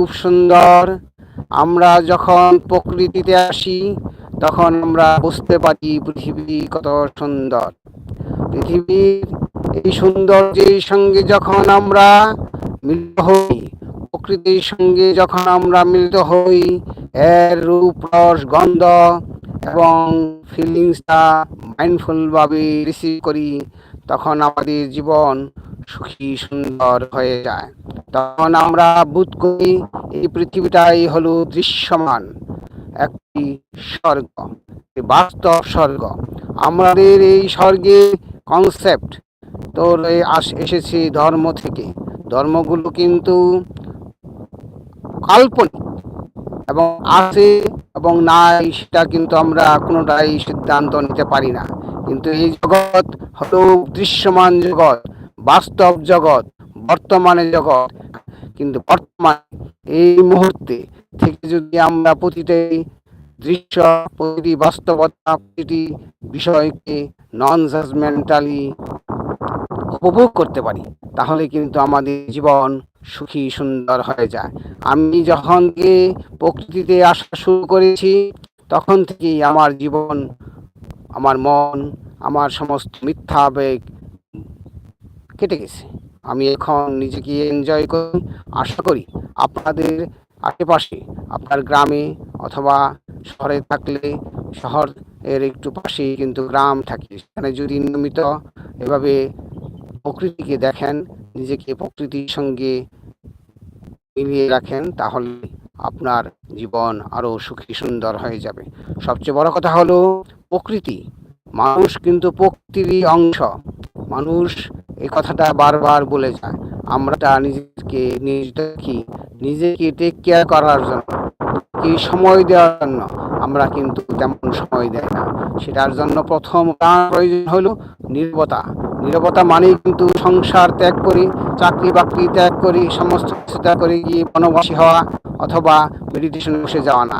খুব সুন্দর। আমরা যখন প্রকৃতিতে আসি, তখন আমরা বুঝতে পারি পৃথিবী কত সুন্দর। পৃথিবীর এই সৌন্দর্যের সঙ্গে যখন আমরা মিলিত হই, প্রকৃতির সঙ্গে যখন আমরা মিলিত হই, এর রূপ, রস, গন্ধ এবং ফিলিংসটা মাইন্ডফুলভাবে রিসিভ করি, তখন আমাদের জীবন সুখী, সুন্দর হয়ে যায়। তখন আমরা বোধ করি এই পৃথিবীটাই হলো দৃশ্যমান, একটি স্বর্গ বাস্তব স্বর্গ। আমাদের এই স্বর্গের কনসেপ্ট আস- এসেছে ধর্ম থেকে। ধর্মগুলো কিন্তু কাল্পনিক এবং আছে এবং নাই সেটা কিন্তু আমরা কোনোটাই সিদ্ধান্ত নিতে পারি না। কিন্তু এই জগৎ হলো দৃশ্যমান জগৎ, বাস্তব জগৎ। বর্তমানে জগৎ, কিন্তু বর্তমান এই মুহূর্তে থেকে যদি আমরা প্রতিটি দৃশ্য, প্রতিটি বাস্তবতা, প্রতিটি বিষয়কে নন জাজমেন্টালি উপভোগ করতে পারি, তাহলে কিন্তু আমাদের জীবন সুখী সুন্দর হয়ে যায়। আমি যখন প্রকৃতিতে আসা শুরু করেছি, তখন থেকেই আমার জীবন, আমার মন, আমার সমস্ত মিথ্যা আবেগ কেটে গেছে। আমি এখন নিজেকে এনজয় করি। আশা করি আপনাদের আশেপাশে, আপনার গ্রামে অথবা শহরে থাকলে শহর এর একটু পাশেই কিন্তু গ্রাম থাকে। সেখানে যদি নিয়মিত এভাবে প্রকৃতিকে দেখেন, নিজেকে প্রকৃতির সঙ্গে মিলিয়ে রাখেন, তাহলে আপনার জীবন আরও সুখী সুন্দর হয়ে যাবে। সবচেয়ে বড় কথা হলো প্রকৃতি। মানুষ কিন্তু প্রকৃতিরই অংশ। মানুষ এই কথাটা বারবার বলে যায়। আমরা নিজেকে নিজে কি নিজেকে টেক কেয়ার করার জন্য, কি সময় দেওয়ার জন্য আমরা কিন্তু তেমন সময় দেয় না। সেটার জন্য প্রথম প্রয়োজন হলো নির্বতা। নিরবতা মানেই কিন্তু সংসার ত্যাগ করি, চাকরি বাকরি ত্যাগ করি, সমস্ত কিছু ত্যাগ করে, গিয়ে বনবাসী হওয়া অথবা মেডিটেশন বসে যাওয়া না,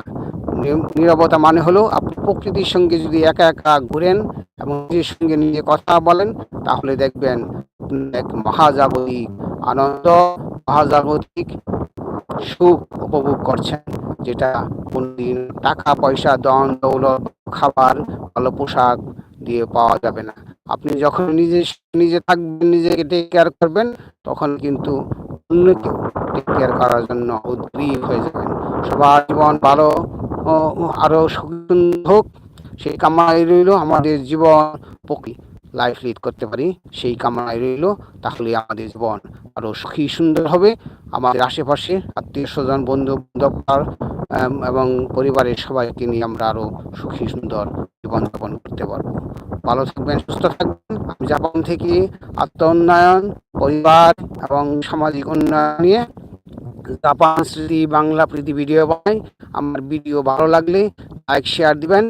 নীরবতা মানে হলো আপনি প্রকৃতির সঙ্গে যদি একা একা ঘুরেন এবং নিজের সঙ্গে নিজে কথা বলেন, তাহলে দেখবেন এক মহাজাগতিক আনন্দ, মহাজাগতিক সুখ উপভোগ করছেন, যেটা কোনদিন টাকা, পয়সা দন দৌলত, খাবার, ভালো পোশাক দিয়ে পাওয়া যাবে না। আপনি যখন নিজে নিজে থাকবেন, নিজেকে টেক কেয়ার করবেন, তখন কিন্তু অন্য কেউ টেক কেয়ার করার জন্য উদ্গ্রীব হয়ে যাবেন। সবার জীবন ভালো ও আরও সুন্দর হোক, সেই কামনাই রইল আমাদের জীবন পকি লাইফ লিড করতে পারি, সেই কামনাই রইল। তাহলে আমাদের জীবন আরও সুখী, সুন্দর হবে। আমাদের আশেপাশে আত্মীয় স্বজন, বন্ধু বান্ধব এবং পরিবারের সবাইকে নিয়ে আমরা আরও সুখী, সুন্দর জীবনযাপন করতে পারব। ভালো থাকবেন, সুস্থ থাকবেন। আমি জাপান থেকে আত্ম উন্নয়ন, পরিবার এবং সামাজিক উন্নয়ন নিয়ে জাপান স্মৃতি বাংলা প্রীতি ভিডিও বানাই। আমার ভিডিও ভালো লাগলে লাইক, শেয়ার দিবেন।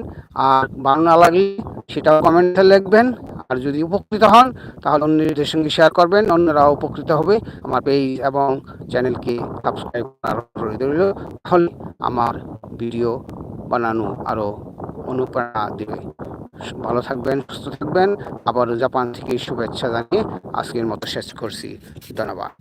আর ভালো না লাগলে সেটাও কমেন্টে লিখবেন। আর যদি উপকৃত হন, তাহলে অন্যদের সঙ্গে শেয়ার করবেন, অন্যরাও উপকৃত হবে। আমার পেজ এবং চ্যানেলকে সাবস্ক্রাইব করার রইল। তাহলে আমার ভিডিও বানানো আরও অনুপ্রেরণা দেবে। ভালো থাকবেন, সুস্থ থাকবেন। আবারও জাপান থেকে শুভেচ্ছা জানিয়ে আজকের মতো শেষ করছি। ধন্যবাদ।